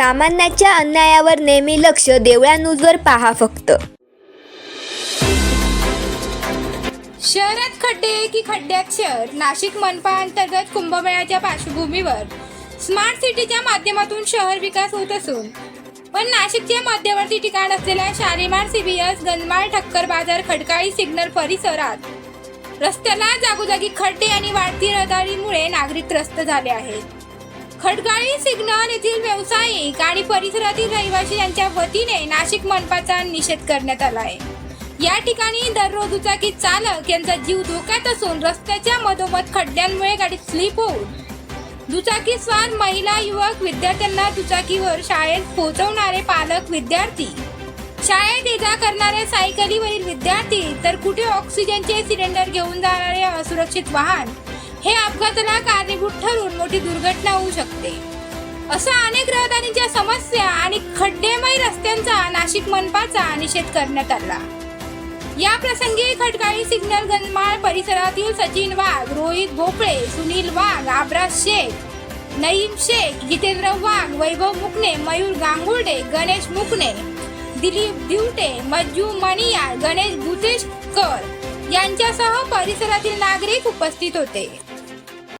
सामान्याच्या अन्यायावर नेहमी लक्ष देवळा न्यूजवर पहा फक्त. शहरात खड्डे की खड्ड्यात शहर नाशिक मनपा अंतर्गत कुंभमेळ्याच्या पार्श्वभूमीवर. स्मार्ट सिटीच्या माध्यमातून शहर विकास होत असून पण नाशिकचे मध्यवर्ती ठिकाण असलेल्या शालिमार सीबीएस गंजमाळ ठक्कर बाजार खडकाळी सिग्नल परिसरात रस्त्याला जागोजागी खड्डे आणि वाढती रहदारीमुळे नागरिक त्रस्त झाले आहेत. खडगाळी सिग्नल येथील व्यावसायिक आणि परिसरातील रहिवासी यांच्या वतीने नाशिक मनपाचा निषेध करण्यात आला आहे. या ठिकाणी दररोज दुचाकी चालक यांचा जीव धोक्यात असून रस्त्याच्या मधोमध खड्ड्यांमुळे गाडी स्लिप होऊन दुचाकी स्वार महिला युवक विद्यार्थ्यांना दुचाकीवर शाळेत पोहोचवणारे पालक विद्यार्थी शाळेत ये जा करणारे सायकलीवरील विद्यार्थी तर कुठे ऑक्सिजनचे सिलेंडर घेऊन जाणारे असुरक्षित वाहन हे अपघाताला कारणीभूत ठरून मोठी दुर्घटना होऊ शकते. असा अनेक रहदारीच्या समस्या आणि खड्डेमय रस्त्यांचा नाशिक मनपाचा निषेध करण्यात आला. या प्रसंगी खडकाळी सिग्नल गनमाळ परिसरातील सचिन वाघ रोहित भोपळे सुनील वाघ आब्रास शेख नईम शेख जितेंद्र वाघ वैभव मुकणे मयूर गांगुर्डे गणेश मुकणे दिलीप दिवटे मज्जू मणिया गणेश भूतेशकर यांच्यासह परिसरातील नागरिक उपस्थित होते.